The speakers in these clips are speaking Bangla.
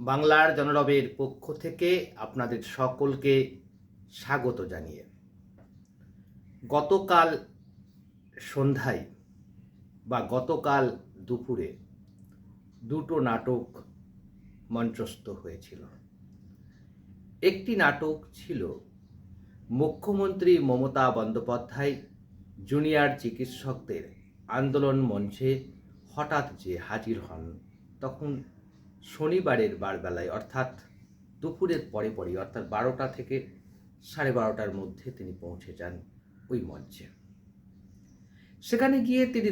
বাংলার জনরবের পক্ষ থেকে আপনাদের সকলকে স্বাগত জানিয়ে। গতকাল সন্ধ্যায় বা গতকাল দুপুরে দুটো নাটক মঞ্চস্থ হয়েছিল। একটি নাটক ছিল মুখ্যমন্ত্রী মমতা বন্দ্যোপাধ্যায় জুনিয়র চিকিৎসকদের আন্দোলন মঞ্চে হঠাৎ যে হাজির হন, তখন শনিবারের বারবেলায়, অর্থাৎ দুপুরের পরে পরে অর্থাৎ বারোটা থেকে সাড়ে বারোটার মধ্যে তিনি পৌঁছে যান ওই মঞ্চে। সেখানে গিয়ে তিনি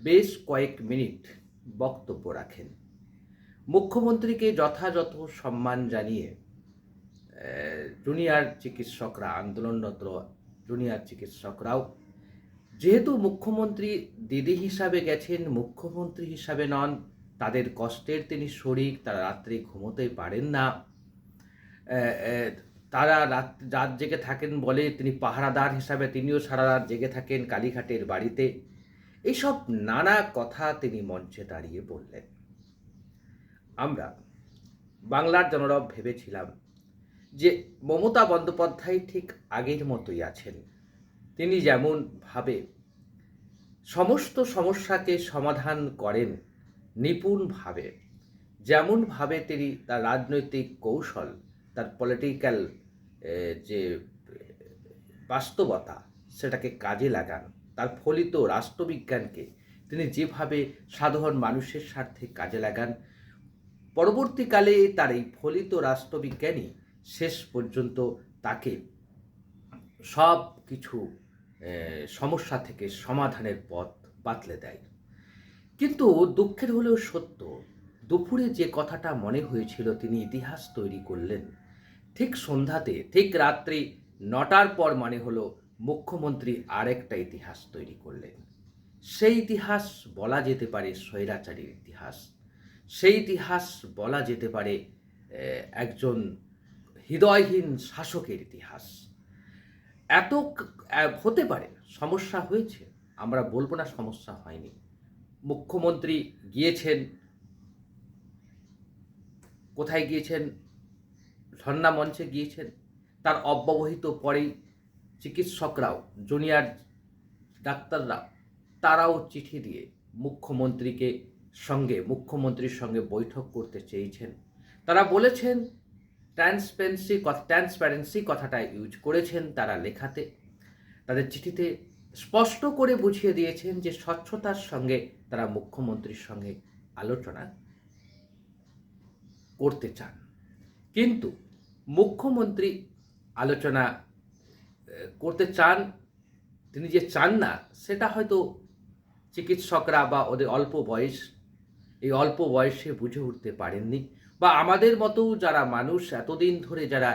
বেশ কয়েক মিনিট বক্তব্য রাখেন। মুখ্যমন্ত্রীকে যথাযথ সম্মান জানিয়ে জুনিয়র চিকিৎসকরা, আন্দোলনরত জুনিয়র চিকিৎসকরাও, যেহেতু মুখ্যমন্ত্রী দিদি হিসাবে গেছেন, মুখ্যমন্ত্রী হিসাবে নন তাদের কষ্টের তিনি শরিক, তারা রাত্রে ঘুমোতে পারেন না। তারা রাত রাত জেগে থাকেন বলে তিনি পাহারাদার হিসাবে তিনিও সারা রাত জেগে থাকেন কালীঘাটের বাড়িতে। এইসব নানা কথা তিনি মঞ্চে দাঁড়িয়ে বললেন। আমরা বাংলার জনরব ভেবেছিলাম যে মমতা বন্দ্যোপাধ্যায় ঠিক আগের মতোই আছেন। তিনি যেমন ভাবে সমস্ত সমস্যাকে সমাধান করেন নিপুণভাবে, যেমনভাবে তিনি তার রাজনৈতিক কৌশল, তার পলিটিক্যাল যে বাস্তবতা সেটাকে কাজে লাগান, তার ফলিত রাষ্ট্রবিজ্ঞানকে তিনি যেভাবে সাধারণ মানুষের স্বার্থে কাজে লাগান, পরবর্তীকালে তার এই ফলিত রাষ্ট্রবিজ্ঞানই শেষ পর্যন্ত তাকে সব কিছু সমস্যা থেকে সমাধানের পথ বাতলে দেয়। কিন্তু দুঃখের হলেও সত্য, দুপুরে যে কথাটা মনে হয়েছিল তিনি ইতিহাস তৈরি করলেন। ঠিক সন্ধ্যাতে, ঠিক রাত্রি নটার পর মানে হলো মুখ্যমন্ত্রী আরেকটা ইতিহাস তৈরি করলেন। সেই ইতিহাস বলা যেতে পারে স্বৈরাচারীর ইতিহাস। সেই ইতিহাস বলা যেতে পারে একজন হৃদয়হীন শাসকের ইতিহাস। এত হতে পারে, সমস্যা হয়েছে। আমরা বলব না সমস্যা হয়নি। মুখ্যমন্ত্রী গিয়েছেন। কোথায় গিয়েছেন? ঝর্ণা মঞ্চে গিয়েছেন। তার অব্যবহিত পরেই চিকিৎসকরাও, জুনিয়র ডাক্তাররা, তারাও চিঠি দিয়ে মুখ্যমন্ত্রীকে সঙ্গে, মুখ্যমন্ত্রীর সঙ্গে বৈঠক করতে চেয়েছেন। তারা বলেছেন ট্রান্সপারেন্সি ট্রান্সপারেন্সি কথাটা ইউজ করেছেন তারা লেখাতে। তাদের চিঠিতে স্পষ্ট করে বুঝিয়ে দিয়েছেন যে স্বচ্ছতার সঙ্গে তারা মুখ্যমন্ত্রীর সঙ্গে আলোচনা করতে চান। কিন্তু মুখ্যমন্ত্রী আলোচনা করতে চান, তিনি যে চান না, সেটা হয়তো চিকিৎসকরা বা ওদের অল্প বয়স, এই অল্প বয়সে বুঝে উঠতে পারেননি বা আমাদের মতো যারা মানুষ এতদিন ধরে যারা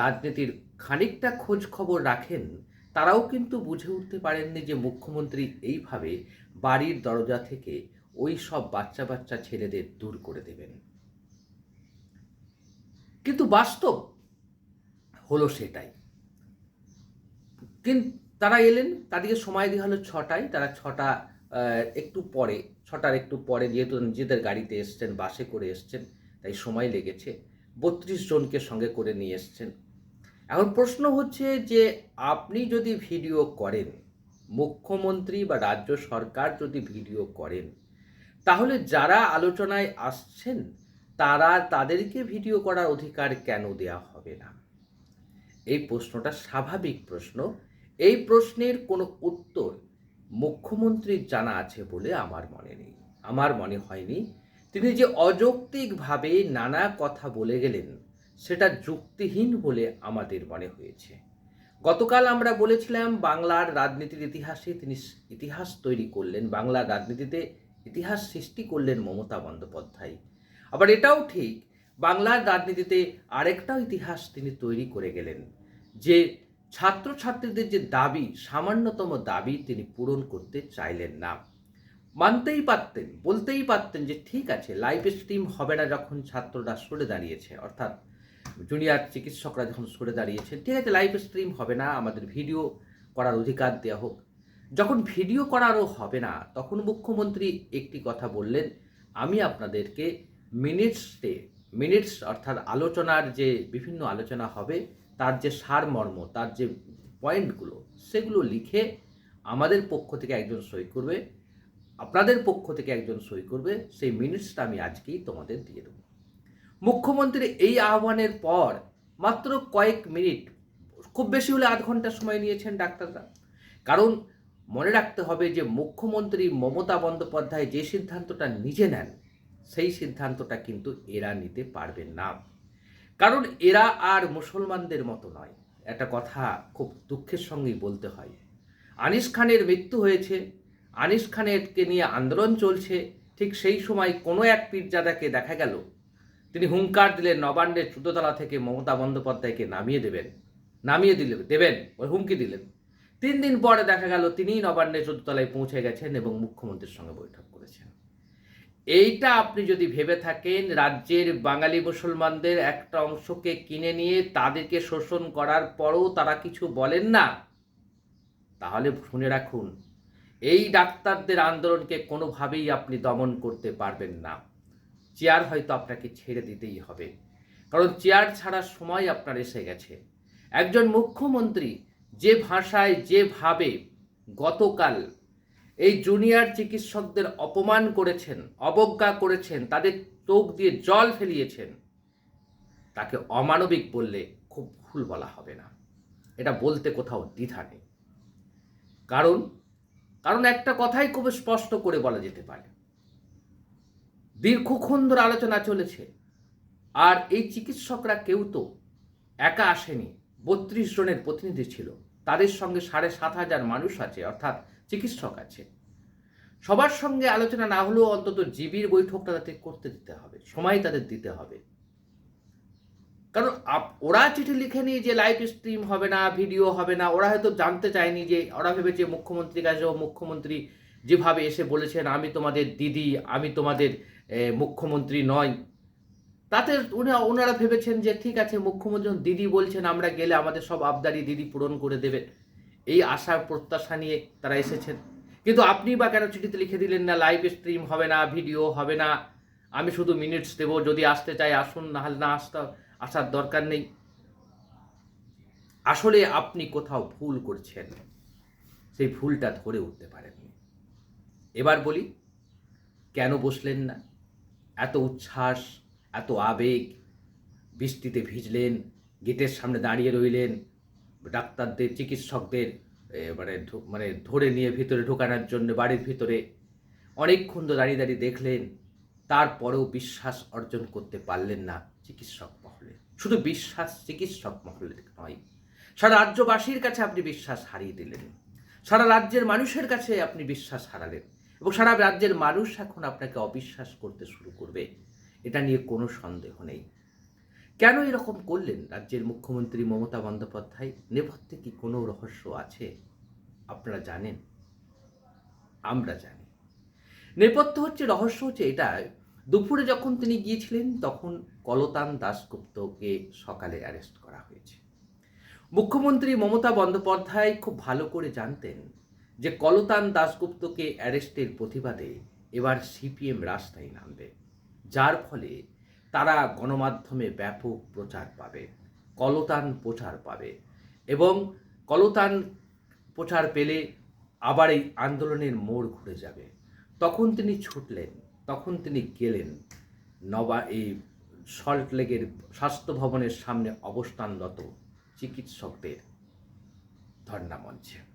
রাজনীতির খানিকটা খোঁজ খবর রাখেন তারাও কিন্তু বুঝে উঠতে পারেননি যে মুখ্যমন্ত্রী এইভাবে বাড়ির দরজা থেকে ওই সব বাচ্চা বাচ্চা ছেলেদের দূর করে দেবেন। কিন্তু বাস্তব হলো সেটাই। কিন্তু তারা এলেন, তাদেরকে সময় দেওয়া হলো ছটায়, তারা ছটা একটু পরে, ছটার একটু পরে যেহেতু নিজেদের গাড়িতে এসছেন, বাসে করে এসছেন, তাই সময় লেগেছে। বত্রিশ জনকে সঙ্গে করে নিয়ে এসছেন। এখন প্রশ্ন হচ্ছে যে আপনি যদি ভিডিও করেন, মুখ্যমন্ত্রী বা রাজ্য সরকার যদি ভিডিও করেন, তাহলে যারা আলোচনায় আসছেন, তারা তাদেরকে ভিডিও করার অধিকার কেন দেয়া হবে না? এই প্রশ্নটা স্বাভাবিক প্রশ্ন। এই প্রশ্নের কোনো উত্তর মুখ্যমন্ত্রীর জানা আছে বলে আমার মনে নেই। আমার মনে হয়নি। তিনি যে অযৌক্তিকভাবে নানা কথা বলে গেলেন সেটা যুক্তিহীন বলে আমাদের মনে হয়েছে। গতকাল আমরা বলেছিলাম, বাংলার রাজনীতির ইতিহাসে তিনি ইতিহাস তৈরি করলেন, বাংলার রাজনীতিতে ইতিহাস সৃষ্টি করলেন মমতা বন্দ্যোপাধ্যায়। আবার এটাও ঠিক, বাংলার রাজনীতিতে আরেকটাও ইতিহাস তিনি তৈরি করে গেলেন, যে ছাত্রছাত্রীদের যে দাবি, সামান্যতম দাবি তিনি পূরণ করতে চাইলেন না। মানতেই পারতেন, বলতেই পারতেন যে ঠিক আছে লাইভ স্ট্রিম হবে না যখন ছাত্ররা সরে দাঁড়িয়েছে, অর্থাৎ জুনিয়র চিকিৎসকরা যখন সরে দাঁড়িয়েছে, ঠিক আছে লাইভ স্ট্রিম হবে না, আমাদের ভিডিও করার অধিকার দেওয়া হোক। যখন ভিডিও করারও হবে না, তখন মুখ্যমন্ত্রী একটি কথা বললেন, আমি আপনাদেরকে মিনিটসে মিনিটস অর্থাৎ আলোচনার যে বিভিন্ন আলোচনা হবে, তার যে সারমর্ম, তার যে পয়েন্টগুলো সেগুলো লিখে আমাদের পক্ষ থেকে একজন সই করবে। আপনাদের পক্ষ থেকে একজন সই করবে, সেই মিনিটসটা আমি আজকেই তোমাদের দিয়ে দেবো। মুখ্যমন্ত্রী এই আহ্বানের পর মাত্র কয়েক মিনিট, খুব বেশি হলে আধ ঘণ্টা সময় নিয়েছেন ডাক্তাররা। কারণ মনে রাখতে হবে যে মুখ্যমন্ত্রী মমতা বন্দ্যোপাধ্যায় যে সিদ্ধান্তটা নিজে নেন, সেই সিদ্ধান্তটা কিন্তু এরা নিতে পারবেন না। কারণ এরা আর মুসলমানদের মতো নয়। একটা কথা খুব দুঃখের সঙ্গেই বলতে হয়। আনিস খানের মৃত্যু হয়েছে, আনিস খানেরকে নিয়ে আন্দোলন চলছে, ঠিক সেই সময় কোনো এক পীরজাদাকে দেখা গেল তিনি হুঙ্কার দিলেন নবান্নের চুদ্দতলা থেকে মমতা বন্দ্যোপাধ্যায়কে নামিয়ে দেবেন। নামিয়ে দিলে, দেবেন, ওই হুমকি দিলেন। তিন দিন পরে দেখা গেল তিনিই নবান্নের চোদ্দতলায় পৌঁছে গেছেন এবং মুখ্যমন্ত্রীর সঙ্গে বৈঠক করেছেন। এইটা আপনি যদি ভেবে থাকেন, রাজ্যের বাঙালি মুসলমানদের একটা অংশকে কিনে নিয়ে তাদেরকে শোষণ করার পরও তারা কিছু বলেন না, তাহলে শুনে রাখুন, এই ডাক্তারদের আন্দোলনকে কোনোভাবেই আপনি দমন করতে পারবেন না। চেয়ার হয়তো আপনাকে ছেড়ে দিতেই হবে। কারণ চেয়ার ছাড়ার সময় আপনার এসে গেছে। একজন মুখ্যমন্ত্রী যে ভাষায় যেভাবে গতকাল এই জুনিয়র চিকিৎসকদের অপমান করেছেন, অবজ্ঞা করেছেন, তাদের চোখ দিয়ে জল ফেলিয়েছেন, তাকে অমানবিক বললে খুব ভুল বলা হবে না। এটা বলতে কোথাও দ্বিধা নেই। কারণ কারণ একটা কথাই খুব স্পষ্ট করে বলা যেতে পারে। দীর্ঘক্ষণ ধরে আলোচনা চলেছে। আর এই চিকিৎসকরা কেউ তো একা আসেনি। বত্রিশ জনের প্রতিনিধি ছিল। তাদের সঙ্গে সাড়ে সাত হাজার মানুষ আছে, অর্থাৎ চিকিৎসক আছে। সবার সঙ্গে আলোচনা না হলেও অন্তত জিবির বৈঠকটা তাদের করতে দিতে হবে, সময় তাদের দিতে হবে। কারণ ওরা চিঠি লিখে নিয়ে যে লাইভ স্ট্রিম হবে না, ভিডিও হবে না, ওরা হয়তো জানতে চায়নি যে, ওরা ভেবেছে মুখ্যমন্ত্রীর কাছে মুখ্যমন্ত্রী যেভাবে এসে বলেছেন, আমি তোমাদের দিদি, আমি তোমাদের মুখ্যমন্ত্রী নয়। তাতে ওনারা ভেবেছেন যে, ঠিক আছে, মুখ্যমন্ত্রী দিদি বলছেন, আমরা গেলে আমাদের সব আবদারি দিদি পূরণ করে দেবেন এই আশার প্রত্যাশা নিয়ে তারা এসেছেন। কিন্তু আপনি বা কেন চিঠিতে লিখে দিলেন না লাইভ স্ট্রিম হবে না ভিডিও হবে না? আমি শুধু মিনিটস দেবো, যদি আসতে চাই, আসুন, না হলে না আসতে আসার দরকার নেই। আসলে আপনি কোথাও ভুল করছেন, সেই ভুলটা ধরে উঠতে পারেননি। এবার বলি, কেন বসলেন না? এত উচ্ছ্বাস, এত আবেগ, বৃষ্টিতে ভিজলেন, গেটের সামনে দাঁড়িয়ে রইলেন, ডাক্তারদের, চিকিৎসকদের মানে মানে ধরে নিয়ে ভিতরে ঢোকানোর জন্য বাড়ির ভিতরে অনেকক্ষণ ধরে দাঁড়িয়ে দাঁড়িয়ে দেখলেন, তারপরেও বিশ্বাস অর্জন করতে পারলেন না চিকিৎসক মহলে। শুধু বিশ্বাস চিকিৎসক মহলের নয়, সারা রাজ্যবাসীর কাছে আপনি বিশ্বাস হারিয়ে দিলেন, সারা রাজ্যের মানুষের কাছে আপনি বিশ্বাস হারালেন। এবং সারা রাজ্যের মানুষ এখন আপনাকে অবিশ্বাস করতে শুরু করবে। এটা নিয়ে কোনো সন্দেহ নেই। কেন এরকম করলেন রাজ্যের মুখ্যমন্ত্রী মমতা বন্দ্যোপাধ্যায়? নেপথ্যে কি কোনো রহস্য আছে? আপনারা জানেন? আমরা জানি। নেপথ্য হচ্ছে, রহস্য হচ্ছে এটা, দুপুরে যখন তিনি গিয়েছিলেন, তখন কলতান দাশগুপ্তকে সকালে অ্যারেস্ট করা হয়েছে। মুখ্যমন্ত্রী মমতা বন্দ্যোপাধ্যায় খুব ভালো করে জানতেন যে কলতান দাশগুপ্তকে অ্যারেস্টের প্রতিবাদে এবার সিপিএম রাস্তায় নামবে, যার ফলে তারা গণমাধ্যমে ব্যাপক প্রচার পাবে, কলতান প্রচার পাবে এবং কলতান প্রচার পেলে আবার এই আন্দোলনের মোড় ঘুরে যাবে। তখন তিনি ছুটলেন, তখন তিনি গেলেন নবা, এই সল্টলেকের স্বাস্থ্য ভবনের সামনে অবস্থানরত চিকিৎসকদের ধর্ণা মঞ্চে।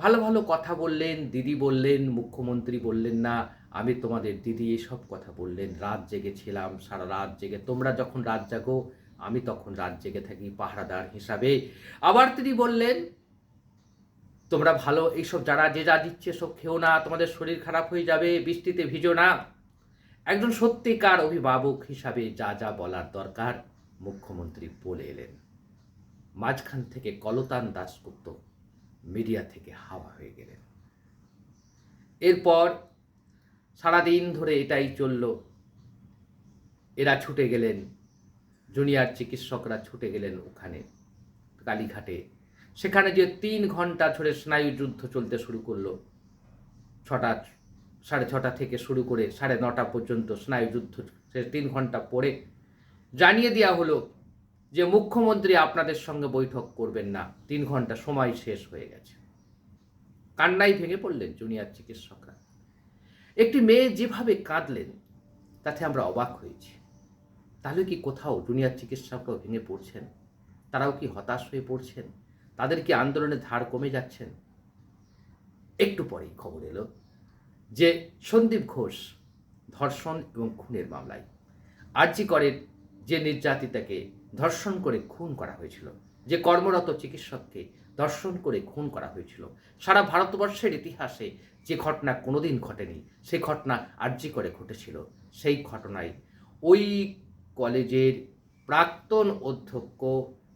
ভালো ভালো কথা বললেন, দিদি বললেন, মুখ্যমন্ত্রী বললেন না, আমি তোমাদের দিদি এসব কথা বললেন। রাত জেগেছিলাম সারা রাত জেগে। তোমরা যখন রাত জাগো, আমি তখন রাত জেগে থাকি পাহারাদার হিসাবে। আবার তিনি বললেন, তোমরা ভালো, এইসব যারা যে যা দিচ্ছে সব খেও না, তোমাদের শরীর খারাপ হয়ে যাবে, বৃষ্টিতে ভিজো না। একজন সত্যিকার অভিভাবক হিসাবে যা যা বলার দরকার, মুখ্যমন্ত্রী বলে এলেন। মাঝখান থেকে কলতান দাশগুপ্ত মিডিয়া থেকে হাওয়া হয়ে গেলেন। এরপর সারাদিন ধরে এটাই চলল। এরা ছুটে গেলেন, জুনিয়র চিকিৎসকরা ছুটে গেলেন ওখানে, কালীঘাটে। সেখানে যে তিন ঘণ্টা ধরে স্নায়ু যুদ্ধ চলতে শুরু করল। ছটা, সাড়ে ছটা থেকে শুরু করে সাড়ে নটা পর্যন্ত স্নায়ু যুদ্ধ সে তিন ঘণ্টা পরে জানিয়ে দেওয়া হলো যে মুখ্যমন্ত্রী আপনাদের সঙ্গে বৈঠক করবেন না। তিন ঘণ্টা সময় শেষ হয়ে গেছে। কান্নাই ভেঙে পড়লেন জুনিয়র চিকিৎসকরা। একটি মেয়ে যেভাবে কাঁদলেন, তাতে আমরা অবাক হয়েছি। তাহলে কি কোথাও জুনিয়র চিকিৎসকরাও ভেঙে পড়ছেন? তারাও কি হতাশ হয়ে পড়ছেন? তাদের কি আন্দোলনের ধার কমে যাচ্ছেন একটু পরেই খবর এলো যে সন্দীপ ঘোষ ধর্ষণ এবং খুনের মামলায় আর্জি করেন যে নির্যাতিতাকে ধর্ষণ করে খুন করা হয়েছিল, যে কর্মরত চিকিৎসককে ধর্ষণ করে খুন করা হয়েছিল, সারা ভারতবর্ষের ইতিহাসে যে ঘটনা কোনোদিন ঘটেনি সেই ঘটনা আর্জি করে ঘটেছিল। সেই ঘটনায় ওই কলেজের প্রাক্তন অধ্যক্ষ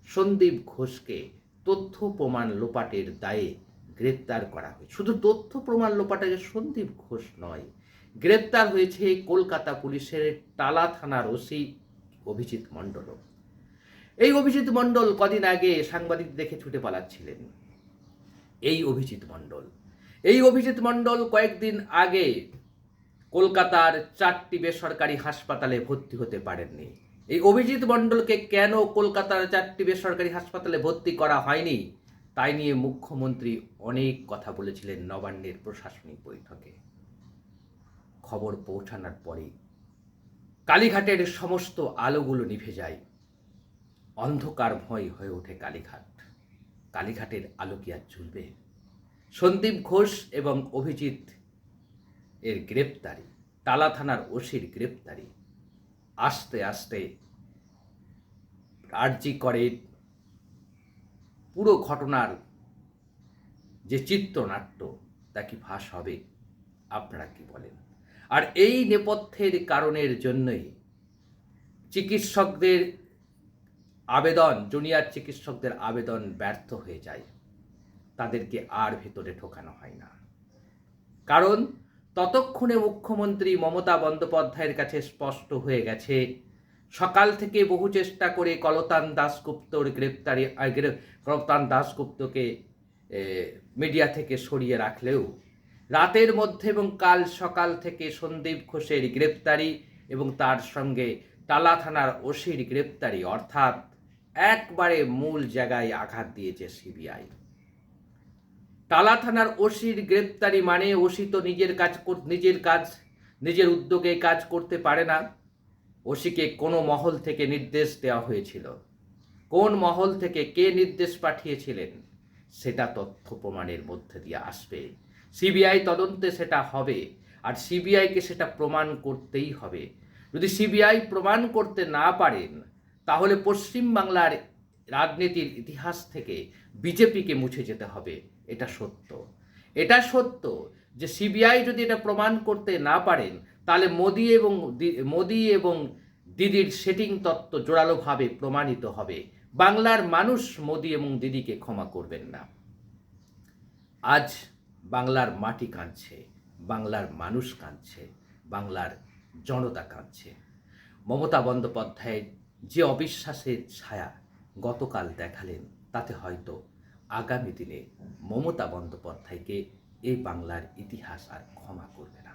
সন্দীপ ঘোষকে তথ্য প্রমাণ লোপাটের দায়ে গ্রেপ্তার করা হয় শুধু তথ্য প্রমাণ লোপাটের সন্দীপ ঘোষ নয়, গ্রেপ্তার হয়েছে কলকাতা পুলিশের টালা থানার ওসি অভিজিৎ মণ্ডলও এই অভিজিৎ মণ্ডল কদিন আগে সাংবাদিক দেখে ছুটে পালাচ্ছিলেন। এই অভিজিৎ মণ্ডল। এই অভিজিৎ মণ্ডল কয়েকদিন আগে কলকাতার চারটি বেসরকারি হাসপাতালে ভর্তি হতে পারেননি। এই অভিজিৎ মণ্ডলকে কেন কলকাতার চারটি বেসরকারি হাসপাতালে ভর্তি করা হয়নি, তাই নিয়ে মুখ্যমন্ত্রী অনেক কথা বলেছিলেন নবান্নের প্রশাসনিক বৈঠকে। খবর পৌঁছানোর পরেই কালীঘাটের সমস্ত আলোগুলো নিভে যায়। অন্ধকারময় হয়ে ওঠে কালীঘাট। কালীঘাটের আলো কি আর জ্বলবে? সন্দীপ ঘোষ এবং অভিজিৎ এর গ্রেপ্তারি, টালা থানার ওসির গ্রেপ্তারি। আস্তে আস্তে আর্জি করে পুরো ঘটনার যে চিত্রনাট্য, তা কি ফাঁস হবে? আপনারা কি বলেন? আর এই নেপথ্যের কারণের জন্যই চিকিৎসকদের আবেদন, জুনিয়র চিকিৎসকদের আবেদন ব্যর্থ হয়ে যায়। তাদেরকে আর ভেতরে ঢোকানো হয় না। কারণ ততক্ষণে মুখ্যমন্ত্রী মমতা বন্দ্যোপাধ্যায়ের কাছে স্পষ্ট হয়ে গেছে, সকাল থেকে বহু চেষ্টা করে কলতান দাসগুপ্তর গ্রেপ্তারি কলতান দাসগুপ্তকে মিডিয়া থেকে সরিয়ে রাখলেও রাতের মধ্যে এবং কাল সকাল থেকে সন্দীপ ঘোষের গ্রেপ্তারি এবং তার সঙ্গে টালা থানার ওসির গ্রেপ্তারি, অর্থাৎ একবারে মূল জায়গায় আঘাত দিয়েছে সিবিআই। টালা থানার ওসির গ্রেপ্তারি মানে ওসি তো নিজের কাজ নিজের কাজ, নিজের উদ্যোগে কাজ করতে পারে না। ওসিকে কোনো মহল থেকে নির্দেশ দেওয়া হয়েছিল। কোন মহল থেকে কে নির্দেশ পাঠিয়েছিলেন, সেটা তথ্য প্রমাণের মধ্যে দিয়ে আসবে। সিবিআই তদন্তে সেটা হবে আর সিবিআইকে সেটা প্রমাণ করতেই হবে। যদি সিবিআই প্রমাণ করতে না পারেন, তাহলে পশ্চিমবাংলার রাজনীতির ইতিহাস থেকে বিজেপিকে মুছে যেতে হবে। এটা সত্য। এটা সত্য যে সিবিআই যদি এটা প্রমাণ করতে না পারেন, তাহলে মোদি এবং মোদি এবং দিদির সেটিং তত্ত্ব জোরালোভাবে প্রমাণিত হবে। বাংলার মানুষ মোদি এবং দিদিকে ক্ষমা করবেন না। আজ বাংলার মাটি কাঁদছে, বাংলার মানুষ কাঁদছে, বাংলার জনতা কাঁদছে। মমতা বন্দ্যোপাধ্যায়ের যে অবিশ্বাসের ছায়া গতকাল দেখালেন, তাতে হয়তো আগামী দিনে মমতা বন্দ্যোপাধ্যায়কে এই বাংলার ইতিহাস আর ক্ষমা করবে না।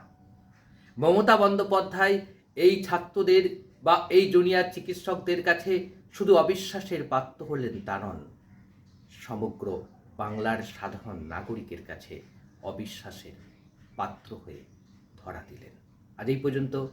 মমতা বন্দ্যোপাধ্যায় এই ছাত্রদের বা এই জুনিয়র চিকিৎসকদের কাছে শুধু অবিশ্বাসের পাত্র হলেন তা নন, সমগ্র বাংলার সাধারণ নাগরিকের কাছে অবিশ্বাসের পাত্র হয়ে ধরা দিলেন। আজ এই পর্যন্ত